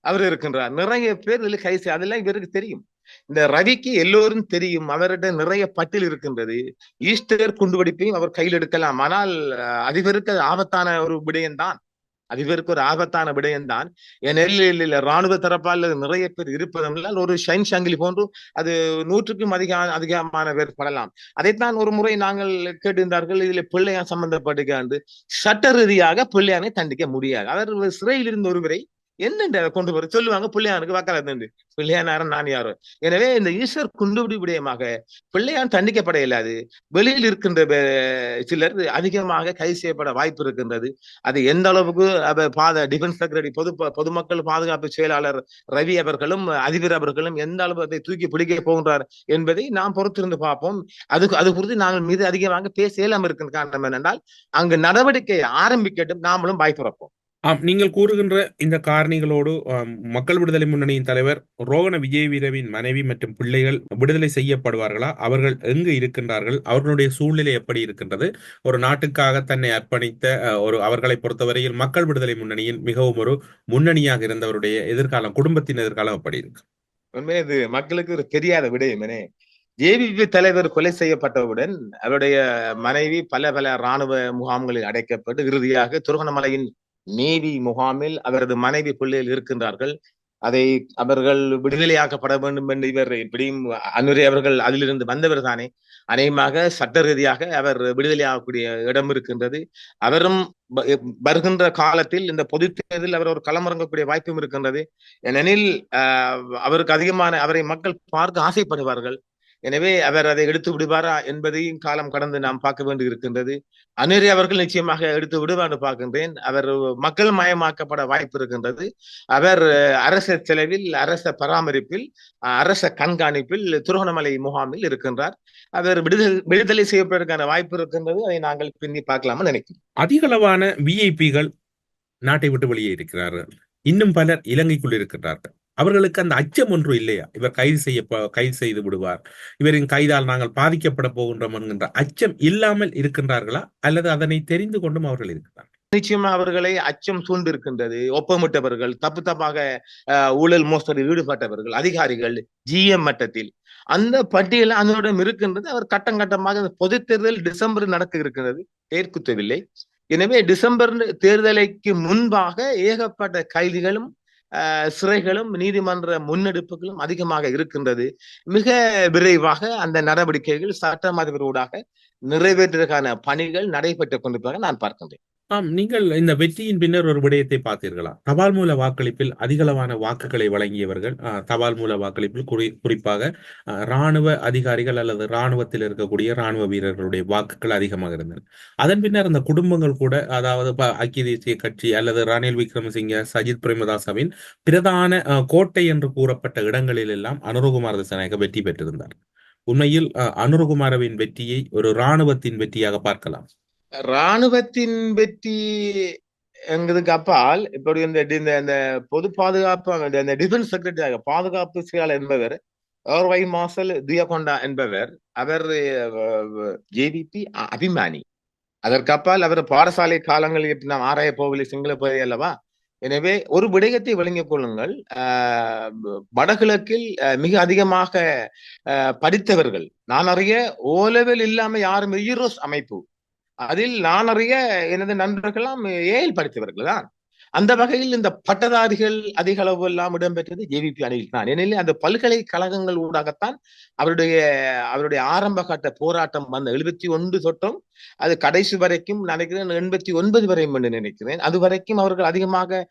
[SPEAKER 1] அவர் இருக்கின்றார். நிறைய பேர் இதில் கைசி அதெல்லாம் இவருக்கு தெரியும். இந்த ரவிக்கு எல்லோரும் தெரியும் அவரிடம் நிறைய பட்டியல் இருக்கின்றது. ஈஸ்டர் குண்டுவெடிப்பையும் அவர் கையில் எடுக்கலாம். ஆனால் அதிபருக்கு அது ஆபத்தான ஒரு விடயம்தான். அதிபருக்கு ஒரு ஆபத்தான விடயம்தான். என் ஏனெனில் ராணுவ தரப்பால் நிறைய பேர் இருப்பதனால் ஒரு ஷைன் சங்கிலி போன்று அது நூற்றுக்கும் அதிக அதிகமான பேர் படலாம். அதைத்தான் ஒரு முறை நாங்கள் கேட்டிருந்தார்கள். இதில் பிள்ளையான் சம்பந்தப்பட்டுக்காண்டு சட்ட ரீதியாக பிள்ளையானை தண்டிக்க முடியாது. அவர் சிறையில் இருந்த ஒருவரை என்னென்ற அதை கொண்டு வர சொல்லுவாங்க பிள்ளையானுக்கு வாக்காளர் பிள்ளையான் யாரும் நான் யாரோ. எனவே இந்த ஈஸ்வர் குண்டுபிடி விடயமாக பிள்ளையான் தண்டிக்கப்பட இயலாது. வெளியில் இருக்கின்ற சிலர் அதிகமாக கைது செய்யப்பட வாய்ப்பு இருக்கின்றது. அது எந்த அளவுக்கு பாத டிஃபென்ஸ் செக்ரட்டரி பொது பொதுமக்கள் பாதுகாப்பு செயலாளர் ரவி அவர்களும் அதிபர் அவர்களும் எந்த அளவு அதை தூக்கி பிடிக்க போகின்றார் என்பதை நாம் பொறுத்திருந்து பார்ப்போம். அதுக்கு அது குறித்து நாங்கள் மீது அதிகமாக பேச இயலாம இருக்கின்ற காரணம் என்னென்றால் அங்கு நடவடிக்கை ஆரம்பிக்கட்டும் நாமளும் பயப்படுறோம்
[SPEAKER 3] ஆம் நீங்கள் கூறுகின்ற இந்த காரணிகளோடு மக்கள் விடுதலை முன்னணியின் தலைவர் ரோகண விஜய் வீரவின் மனைவி மற்றும் பிள்ளைகள் விடுதலை செய்யப்படுவார்களா? அவர்கள் எங்கு இருக்கின்றார்கள்? அவர்களுடைய சூழ்நிலை எப்படி இருக்கின்றது? ஒரு நாட்டுக்காக தன்னை அர்ப்பணித்த ஒரு அவர்களை பொறுத்தவரையில் மக்கள் விடுதலை முன்னணியின் மிகவும் ஒரு முன்னணியாக இருந்தவருடைய எதிர்காலம் குடும்பத்தின் எதிர்காலம் எப்படி இருக்கு.
[SPEAKER 1] உண்மையே இது மக்களுக்கு ஒரு தெரியாத விடயமனே ஜேவிபி தலைவர் கொலை செய்யப்பட்டவுடன் அவருடைய மனைவி பல பல ராணுவ முகாம்களில் அடைக்கப்பட்டு இறுதியாக துருகணமலையின் நீதி முகாமில் அவரது மனைவி பிள்ளைகள் இருக்கின்றார்கள். அதை அவர்கள் விடுதலையாக்கப்பட வேண்டும் என்று இவர் இப்படியும் அனுரை அவர்கள் அதிலிருந்து வந்தவர் தானே. அநேகமாக சட்ட ரீதியாக அவர் விடுதலையாகக்கூடிய இடம் இருக்கின்றது. அவரும் வருகின்ற காலத்தில் இந்த பொது தேர்தலில் அவர் ஒரு களமிறங்கக்கூடிய வாய்ப்பும் இருக்கின்றது. ஏனெனில் அவருக்கு அதிகமான அவரை மக்கள் பார்க்க ஆசைப்படுவார்கள். எனவே அவர் அதை எடுத்து விடுவாரா என்பதையும் காலம் கடந்து நாம் பார்க்க வேண்டி இருக்கின்றது அநேரி அவர்கள் நிச்சயமாக எடுத்து விடுவான்னு பார்க்கின்றேன். அவர் மக்கள் மயமாக்கப்பட வாய்ப்பு இருக்கின்றது. அவர் அரச செலவில் அரச பராமரிப்பில் அஹ், அரச கண்காணிப்பில் திருகோணமலை முகாமில் இருக்கின்றார். அவர் விடுதலை விடுதலை செய்யப்படுவதற்கான வாய்ப்பு இருக்கின்றது. அதை நாங்கள் பின்னி பார்க்கலாம்னு நினைக்கிறோம்.
[SPEAKER 3] அதிகளவான விஐபிகள் நாட்டை விட்டு வெளியே இருக்கிறார்கள். இன்னும் பலர் இலங்கைக்குள் இருக்கின்றார்கள். அவர்களுக்கு அந்த அச்சம் ஒன்று இல்லையா? இவர் கைது செய்ய கைது செய்து விடுவார். இவரின் கைதால் நாங்கள் பாதிக்கப்பட போகின்றோம் என்கின்ற அச்சம் இல்லாமல் இருக்கின்றார்களா? அல்லது அதனை தெரிந்து கொண்டும் அவர்கள் இருக்கிறார்கள்
[SPEAKER 1] நிச்சயமா அவர்களை அச்சம் சூழ்ந்திருக்கின்றது. ஒப்பமிட்டவர்கள் தப்பு தப்பாக ஊழல் மோசடியில் ஈடுபட்டவர்கள் அதிகாரிகள் ஜிஎம் மட்டத்தில். அந்த பட்டியல் அதனுடன் இருக்கின்றது. அவர் கட்டம் கட்டமாக பொது தேர்தல் டிசம்பர் நடக்க இருக்கின்றது. தேர்க்குத்தவில்லை எனவே டிசம்பர் தேர்தலைக்கு முன்பாக ஏகப்பட்ட கைதிகளும் சிறைகளும் நீதிமன்ற முன்னெடுப்புகளும் அதிகமாக இருக்கின்றது. மிக விரைவாக அந்த நடவடிக்கைகள் சட்டம் நிறைவேற்றுவதற்கான பணிகள் நடைபெற்றுக் கொண்டிருப்பதாக நான் பார்க்கின்றேன்.
[SPEAKER 3] ஆம் நீங்கள் இந்த வெற்றியின் பின்னர் ஒரு விடயத்தை பார்த்தீர்களா? தபால் மூல வாக்களிப்பில் அதிகளவான வாக்குகளை வழங்கியவர்கள் தபால் மூல வாக்களிப்பில் குறி குறிப்பாக இராணுவ ராணுவ அதிகாரிகள் அல்லது ராணுவத்தில் இருக்கக்கூடிய ராணுவ வீரர்களுடைய வாக்குகள் அதிகமாக இருந்தன. அதன் பின்னர் அந்த குடும்பங்கள் கூட அதாவது ஐக்கிய தேசிய கட்சி அல்லது ரணில் விக்ரமசிங்க சஜித் பிரேமதாசவின் பிரதான கோட்டை என்று கூறப்பட்ட இடங்களில் எல்லாம் அனுரகுமார் திசாநாயக்க வெற்றி பெற்றிருந்தார். உண்மையில் அஹ், அனுரகுமாரவின் வெற்றியை ஒரு ராணுவத்தின் வெற்றியாக பார்க்கலாம்.
[SPEAKER 1] ராணுவத்தின் வெற்றி எங்களுக்கு அப்பால் இப்படி இந்த இந்த இந்த பொது பாதுகாப்பு அந்த- இந்த டிஃபென்ஸ் செக்ரட்டரியாக பாதுகாப்பு செயலாளர் என்பவர் ஓர்வை மாசல் துயகொண்டா என்பவர் அவர் ஜேவிபி அபிமானி. அதற்கப்பால் அவர் பாடசாலை காலங்களில் எப்படி நாம் ஆராய போவதில்லை சிங்கள பகுதி அல்லவா? எனவே ஒரு விடயத்தை விளங்கிக் கொள்ளுங்கள். ஆஹ் வடகிழக்கில் மிக அதிகமாக படித்தவர்கள் நான் அறிய ஓலவில் இல்லாம யாரும் ஈரோஸ் அமைப்பு அதில் நான் அறிய எனது நண்பர்களாம் ஏஎல் படித்தவர்கள் தான். அந்த வகையில் இந்த பட்டதாரிகள் அதிக அளவு எல்லாம் இடம்பெற்றது ஜேவிபி அணியில் தான். ஏனெனில் அந்த பல்கலைக்கழகங்கள் ஊடாகத்தான் அவருடைய அவருடைய ஆரம்ப கட்ட போராட்டம் வந்த எழுபத்தி ஒன்று தொட்டம் அது கடைசி வரைக்கும் நினைக்கிறேன் எண்பத்தி ஒன்பது வரையும் என்று நினைக்கிறேன். அது வரைக்கும் அவர்கள் அதிகமாக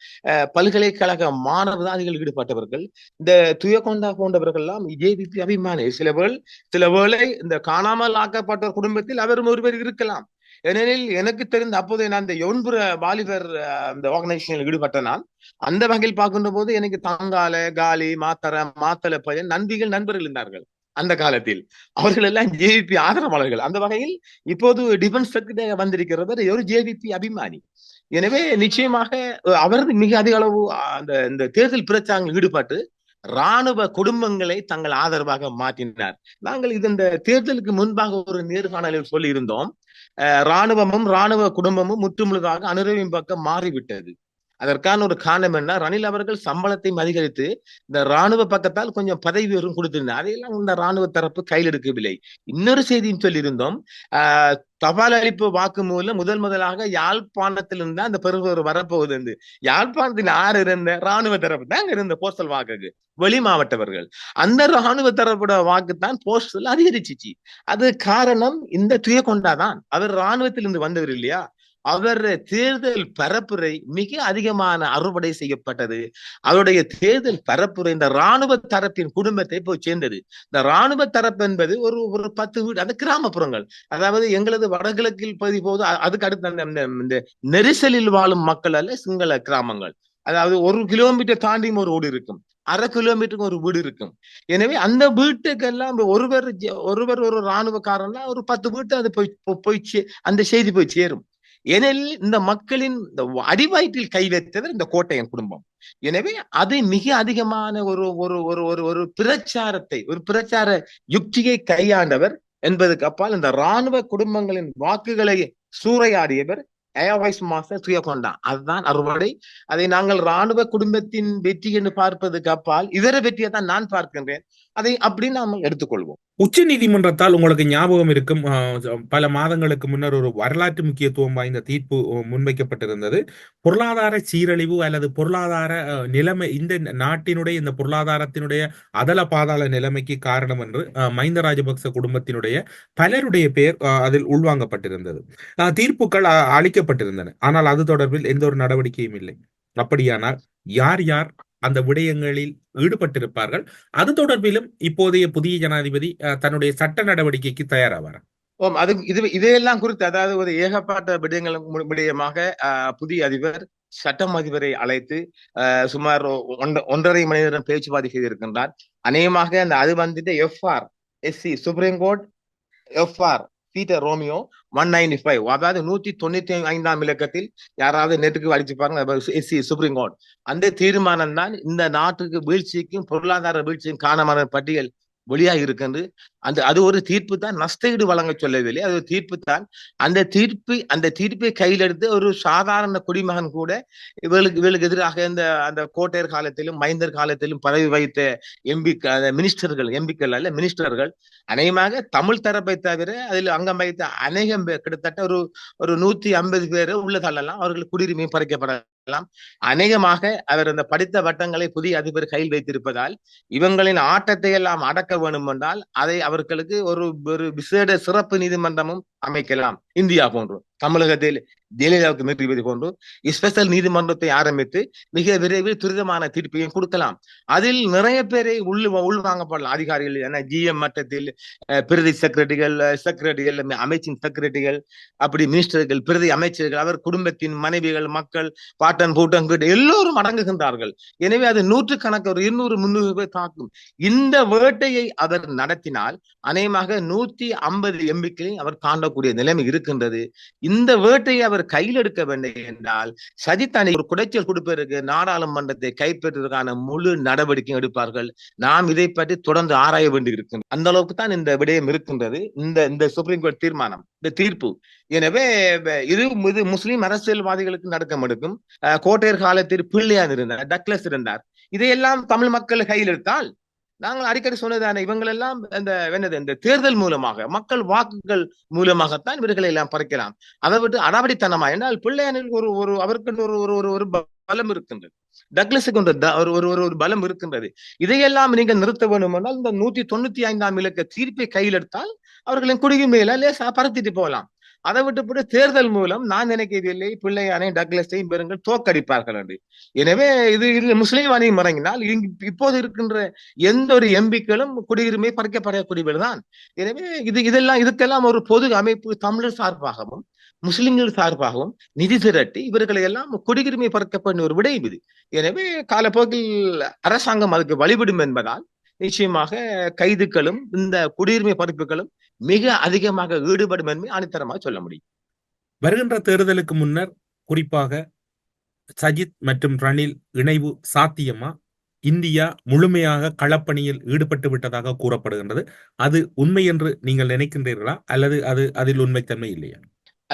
[SPEAKER 1] பல்கலைக்கழக மாணவர்கள் ஈடுபட்டவர்கள். இந்த துயகொண்டா போன்றவர்கள்லாம் ஜேவிபி அபிமானி. சில வேள் சில வேளை இந்த காணாமல் ஆக்கப்பட்ட குடும்பத்தில் அவரும் ஒருவர் இருக்கலாம். ஏனெனில் எனக்கு தெரிந்த அப்போது நான் இந்த யோன்புர வாலிபர் அந்த இந்த ஆர்கனைசேஷனில் ஈடுபட்ட நான். அந்த வகையில் பார்க்கின்ற போது எனக்கு தாங்கால காலி மாத்தர மாத்தல பையன் நண்பிகள் நண்பர்கள் இருந்தார்கள் அந்த காலத்தில். அவர்கள் எல்லாம் ஜேவிபி ஆதரவாளர்கள். அந்த வகையில் இப்போது டிஃபென்ஸ் செக்ரட்டரியாக வந்திருக்கிறவர் ஒரு ஜேவிபி அபிமானி. எனவே நிச்சயமாக அவர் அவரது மிக அதிக அளவு அந்த இந்த தேர்தல் பிரச்சாரங்கள் ஈடுபட்டு ராணுவ குடும்பங்களை தங்கள் ஆதரவாக மாற்றினார். நாங்கள் இது இந்த தேர்தலுக்கு முன்பாக ஒரு நேர்காணலில் சொல்லி இருந்தோம் ராணுவமும் ராணுவ குடும்பமும் முற்றுமுழுதாக அனுரவின் பக்கம் மாறிவிட்டது. அதற்கான ஒரு காரணம் என்ன? ரணில் அவர்கள் சம்பளத்தையும் அதிகரித்து இந்த ராணுவ பக்கத்தால் கொஞ்சம் பதவி உயர்வும் கொடுத்திருந்தார். அதையெல்லாம் இந்த ராணுவ தரப்பு கையில் எடுக்கவில்லை. இன்னொரு செய்தியும் சொல்லியிருந்தோம். ஆஹ் தபால் அளிப்பு வாக்கு மூலம் முதல் முதலாக யாழ்ப்பாணத்திலிருந்து அந்த பெருவர் வரப்போகுது என்று யாழ்ப்பாணத்தில் யார் இருந்த ராணுவ தரப்பு தான் இருந்த போஸ்டல் வாக்குக்கு. வெளி மாவட்டவர்கள். அந்த ராணுவ தரப்போட வாக்குத்தான் போஸ்டல் அதிகரிச்சிச்சு. அது காரணம் இந்த துயக்கொண்டாதான் அவர் ராணுவத்திலிருந்து வந்தவர் இல்லையா? அவர் தேர்தல் பரப்புரை மிக அதிகமான அறுவடை செய்யப்பட்டது. அவருடைய தேர்தல் பரப்புரை இந்த ராணுவ தரப்பின் குடும்பத்தை போய் சேர்ந்தது. இந்த ராணுவ தரப்பு என்பது ஒரு ஒரு பத்து வீடு அந்த கிராமப்புறங்கள். அதாவது எங்களது வடகிழக்கில் பகுதி போது அதுக்கு அடுத்து அந்த இந்த நெரிசலில் வாழும் மக்கள் அல்ல சிங்கள கிராமங்கள். அதாவது ஒரு கிலோமீட்டர் தாண்டியும் ஒரு வீடு இருக்கும். அரை கிலோமீட்டருக்கு ஒரு வீடு இருக்கும். எனவே அந்த வீட்டுக்கெல்லாம் ஒருவர் ஒருவர் ஒரு ராணுவக்காரன்னா ஒரு பத்து வீட்டு அது போய் போய் அந்த செய்தி போய் சேரும். ஏனெனில் இந்த மக்களின் இந்த அடிவயிற்றில் கை வைத்தவர் இந்த கோட்டையன் குடும்பம். எனவே அது மிக அதிகமான ஒரு ஒரு ஒரு ஒரு ஒரு பிரச்சாரத்தை ஒரு பிரச்சார யுக்தியை கையாண்டவர் என்பதுக்கு அப்பால் இந்த ராணுவ குடும்பங்களின் வாக்குகளை சூறையாடியவர் ஏவாய்ஸ் மாஸ்டர் சுயகொண்டா. அதுதான் அறுவடை. அதை நாங்கள் ராணுவ குடும்பத்தின் வெற்றி என்று பார்ப்பதுக்கு அப்பால் இதர வெற்றியை தான் நான் பார்க்கின்றேன். அதை அப்படி நாம எடுத்துக்கொள்வோம்.
[SPEAKER 3] உச்ச நீதிமன்றத்தால் உங்களுக்கு ஞாபகம் இருக்கும் பல மாதங்களுக்கு முன்னர் ஒரு வரலாற்று முக்கியத்துவம் வாய்ந்த தீர்ப்பு முன்வைக்கப்பட்டிருந்தது. பொருளாதார சீரழிவு அல்லது பொருளாதார நிலைமை இந்த நாட்டினுடைய இந்த பொருளாதாரத்தினுடைய அதல பாதாள நிலைமைக்கு காரணம் என்று மஹிந்த ராஜபக்ச குடும்பத்தினுடைய பலருடைய பெயர் அஹ், அதில் உள்வாங்கப்பட்டிருந்தது. தீர்ப்புகள் அஹ், அளிக்கப்பட்டிருந்தன. ஆனால் அது தொடர்பில் எந்த ஒரு நடவடிக்கையும் இல்லை. அப்படியானால் யார் யார் அந்த விடயங்களில் ஈடுபட்டிருப்பார்கள். அது தொடர்பிலும் இப்போதைய புதிய ஜனாதிபதி அஹ், தன்னுடைய சட்ட நடவடிக்கைக்கு தயாராவார்?
[SPEAKER 1] ஓம் அது இது இதையெல்லாம் குறித்து அதாவது ஒரு ஏகப்பட்ட விடயங்கள் விடயமாக ஆஹ், புதிய அதிபர் சட்டம் அதிபரை அழைத்து ஆஹ், சுமார் ஒன்றரை மணி நேரம் பேச்சுவார்த்தை செய்திருக்கின்றார். அநேகமாக அந்த அது வந்துட்டு FR SC supreme court FR Peter Romeo one ninety five அதாவது நூத்தி தொண்ணூத்தி ஐந்தாம் இலக்கத்தில் யாராவது நெட்டுக்கு அழிச்சு பாருங்க எஸ்சி சுப்ரீம் கோர்ட் அந்த தீர்மானம் தான் இந்த நாட்டுக்கு வீழ்ச்சிக்கும் பொருளாதார வீழ்ச்சிக்கும் காரணமான பட்டியல். வெளியாக இருக்கின்றது. அந்த அது ஒரு தீர்ப்பு தான் நஷ்டஈடு வழங்க சொல்லவில்லை. அது ஒரு தீர்ப்பு தான். அந்த தீர்ப்பு அந்த தீர்ப்பை கையில் எடுத்து ஒரு சாதாரண குடிமகன் கூட இவர்களுக்கு இவர்களுக்கு எதிராக இந்த அந்த கோட்டையர் காலத்திலும் மைந்தர் காலத்திலும் பதவி வைத்த எம்பி மினிஸ்டர்கள் எம்பிக்கள் அல்ல மினிஸ்டர்கள் அநேகமாக தமிழ் தரப்பை தவிர அதில் அங்கம் வைத்த அநேகம் பேர் கிட்டத்தட்ட ஒரு ஒரு நூத்தி ஐம்பது பேர் உள்ள தள்ளலாம் அவர்கள் குடியுரிமை எல்லாம் அநேகமாக அவர் அந்த படித்த வட்டங்களை புதிய அதிபர் கையில் வைத்திருப்பதால் இவங்களின் ஆட்டத்தை எல்லாம் அடக்க வேண்டும் என்றால் அதை அவர்களுக்கு ஒரு ஒரு விசேட சிறப்பு நீதிமன்றமும் அமைக்கலாம். இந்தியா போன்று தமிழகத்தில் ஜெயலலிதாவுக்கு நீதிபதி போன்று ஸ்பெஷல் நீதிமன்றத்தை ஆரம்பித்து மிக விரைவில் துரிதமான தீர்ப்பையும் கொடுக்கலாம். அதில் நிறைய பேரை உள் உள்வாங்கப்படலாம். அதிகாரிகள் என ஜிஎம் மட்டத்தில் பிரதி செக்ரட்டரிகள் செக்ரட்டரிகள் அமைச்சின் செக்ரட்டரிகள் அப்படி மினிஸ்டர்கள் பிரதி அமைச்சர்கள் அவர் குடும்பத்தின் மனைவிகள் மக்கள் பாட்டன் பூட்டன் எல்லோரும் அடங்குகின்றார்கள். எனவே அது நூற்று கணக்கு ஒரு இருநூறு முன்னூறு பேர் தாக்கும். இந்த வேட்டையை அவர் நடத்தினால் அநேகமாக நூத்தி ஐம்பது எம்பிக்களையும் அவர் தாண்ட இருக்கக்கூடிய நிலைமை இருக்கின்றது. இந்த வேட்டையை அவர் கையில் எடுக்க வேண்டும் என்றால் சஜித்தானை ஒரு குடைச்சல் கொடுப்பதற்கு நாடாளுமன்றத்தை கைப்பற்றுவதற்கான முழு நடவடிக்கை எடுப்பார்கள். நாம் இதை பற்றி தொடர்ந்து ஆராய வேண்டி இருக்கின்றது அந்த அளவுக்கு தான் இந்த விடயம் இருக்கின்றது. இந்த இந்த சுப்ரீம் கோர்ட் தீர்மானம் இந்த தீர்ப்பு. எனவே இது இது முஸ்லீம் அரசியல்வாதிகளுக்கு நடக்கம் எடுக்கும். கோட்டையர் காலத்தில் பிள்ளையார் இருந்தார் டக்லஸ் இருந்தார். இதையெல்லாம் தமிழ் மக்கள் கையில் எடுத்தால் நாங்கள் அடிக்கடி சொன்னதான இவங்கள் எல்லாம் இந்த என்னது இந்த தேர்தல் மூலமாக மக்கள் வாக்குகள் மூலமாகத்தான் இவர்களை எல்லாம் பறிக்கலாம். அதை விட்டு அடாவடித்தனமா? என்றால் பிள்ளையானில் ஒரு ஒரு அவருக்கு ஒரு ஒரு ஒரு ஒரு பலம் இருக்கின்றது. டக்லஸுக்கு ஒரு ஒரு ஒரு ஒரு பலம் இருக்கின்றது. இதையெல்லாம் நீங்கள் நிறுத்த வேண்டுமென்றால் இந்த நூத்தி தொண்ணூத்தி ஐந்தாம் இலக்க தீர்ப்பை கையில் எடுத்தால் அவர்களின் குடியுரிமையில லேசா பறத்திட்டு போகலாம். அதை விட்டு தேர்தல் மூலம் நான் நினைக்கவில்லை பிள்ளையானை டக்லஸையும் பெருங்கள் தோக்கடிப்பார்கள் என்று. எனவே இது இது முஸ்லீம் அணி மறங்கினால் இப்போது இருக்கின்ற எந்த ஒரு எம்பிக்களும் குடியுரிமை பறிக்கப்படக்கூடியவர் தான். எனவே இது இதெல்லாம் இதுக்கெல்லாம் ஒரு பொது அமைப்பு தமிழர் சார்பாகவும் முஸ்லிம்கள் சார்பாகவும் நிதி திரட்டி இவர்களை எல்லாம் குடியுரிமை பறக்கப்படும் ஒரு விடயம் இது. எனவே காலப்போக்கில் அரசாங்கம் அதுக்கு வழிவிடும் என்பதால் நிச்சயமாக கைதுகளும் இந்த குடியுரிமை பறிப்புகளும் மிக அதிகமாக ஈடுபடும் என்பதை ஆணித்தரமாக சொல்ல முடியும்.
[SPEAKER 3] வருகின்ற தேர்தலுக்கு முன்னர் குறிப்பாக சஜித் மற்றும் ரணில் இணைவு சாத்தியமா? இந்தியா முழுமையாக களப்பணியில் ஈடுபட்டு விட்டதாக கூறப்படுகின்றது. அது உண்மை என்று நீங்கள் நினைக்கின்றீர்களா? அல்லது அது அதில் உண்மைத்தன்மை இல்லையா?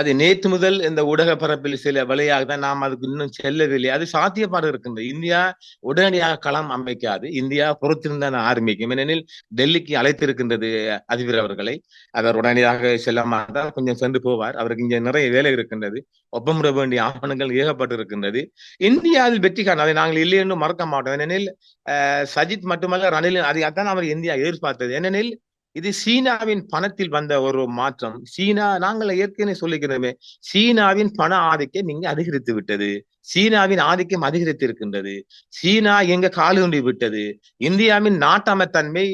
[SPEAKER 1] அது நேற்று முதல் இந்த ஊடக பரப்பில் சில வழியாக தான் நாம் அதுக்கு இன்னும் செல்லவில்லை. அது சாத்தியப்பாடு இருக்கின்றது. இந்தியா உடனடியாக களம் அமைக்காது. இந்தியா பொறுத்திருந்தான் ஆரம்பிக்கும் ஏனெனில் டெல்லிக்கு அழைத்திருக்கின்றது அதிபர் அவர்களை. அவர் உடனடியாக செல்லமாக கொஞ்சம் சென்று போவார். அவருக்கு இங்கே நிறைய வேலை இருக்கின்றது. ஒப்பமிட வேண்டிய ஆவணங்கள் ஏகப்பட்டு இருக்கின்றது இந்தியாவில் வெற்றி காண அதை நாங்கள் இல்லை என்று மறக்க மாட்டோம். ஏனெனில் சஜித் மட்டுமல்ல ரணில் அதை அதான் அவர் இந்தியா எதிர்பார்த்தது. ஏனெனில் இது சீனாவின் பணத்தில் வந்த ஒரு மாற்றம். சீனா நாங்கள் ஏற்கனவே சொல்லிக்கிறோமே சீனாவின் பண ஆதிக்கம் இங்கு அதிகரித்து விட்டது. சீனாவின் ஆதிக்கம் அதிகரித்து இருக்கின்றது. சீனா எங்க காலூண்டி விட்டது. இந்தியாவின் நாட்டமைத்தன்மை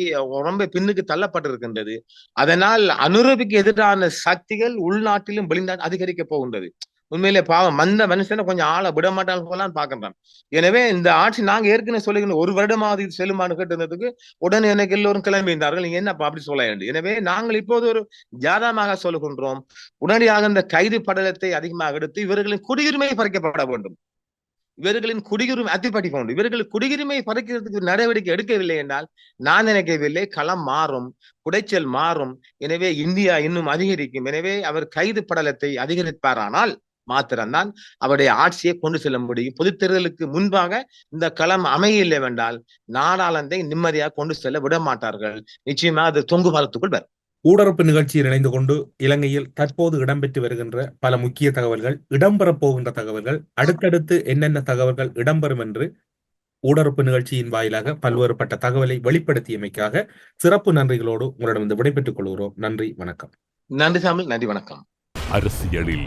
[SPEAKER 1] ரொம்ப பின்னுக்கு தள்ளப்பட்டிருக்கின்றது. அதனால் அனுரவிக்கு எதிரான சக்திகள் உள்நாட்டிலும் வெளிநாட்டு அதிகரிக்க போகின்றது. உண்மையிலே பாவம். மந்த மனுஷனை கொஞ்சம் ஆளை விட மாட்டாங்க போலான்னு பாக்குறான் எனவே இந்த ஆட்சி நாங்க ஏற்கனவே சொல்லுகிற ஒரு வருடமாவது இது செல்லுமானு கேட்டிருந்ததுக்கு உடனே எனக்கு எல்லோரும் கிளம்பி இருந்தார்கள். நீங்க என்ன அப்படி சொல்ல வேண்டும்? எனவே நாங்கள் இப்போது ஒரு ஜாதகமாக சொல்லுகின்றோம். உடனடியாக இந்த கைது படலத்தை அதிகமாக எடுத்து இவர்களின் குடியுரிமை பறிக்கப்பட வேண்டும். இவர்களின் குடியுரிமை அத்திப்படி வேண்டும் இவர்கள் குடியுரிமை பறிக்கிறதுக்கு நடவடிக்கை எடுக்கவில்லை என்றால் நான் நினைக்கவில்லை. களம் மாறும். குடைச்சல் மாறும். எனவே இந்தியா இன்னும் அதிகரிக்கும். எனவே அவர் கைது படலத்தை அதிகரிப்பாரானால் மாத்திரம்தான் அவருடைய ஆட்சியை கொண்டு செல்ல முடியும். பொது தேர்தலுக்கு முன்பாக இந்த களம் அமையவில்லை என்றால் நாடாளந்தை நிம்மதியாக கொண்டு செல்ல விட மாட்டார்கள். நிச்சயமா அது தொங்கு பாலத்துக்குள் வரும்.
[SPEAKER 3] ஊடரப்பு நிகழ்ச்சியில் இணைந்து கொண்டு இலங்கையில் தற்போது இடம்பெற்று வருகின்ற பல முக்கிய தகவல்கள் இடம்பெறப் போகின்ற தகவல்கள் அடுத்தடுத்து என்னென்ன தகவல்கள் இடம்பெறும் என்று ஊடரப்பு நிகழ்ச்சியின் வாயிலாக பல்வேறுபட்ட தகவலை வெளிப்படுத்தியமைக்காக சிறப்பு நன்றிகளோடு உங்களிடம் விடைபெற்றுக் கொள்கிறோம். நன்றி வணக்கம்.
[SPEAKER 1] நன்றி சாமில் நன்றி வணக்கம்.
[SPEAKER 2] அரசியலில்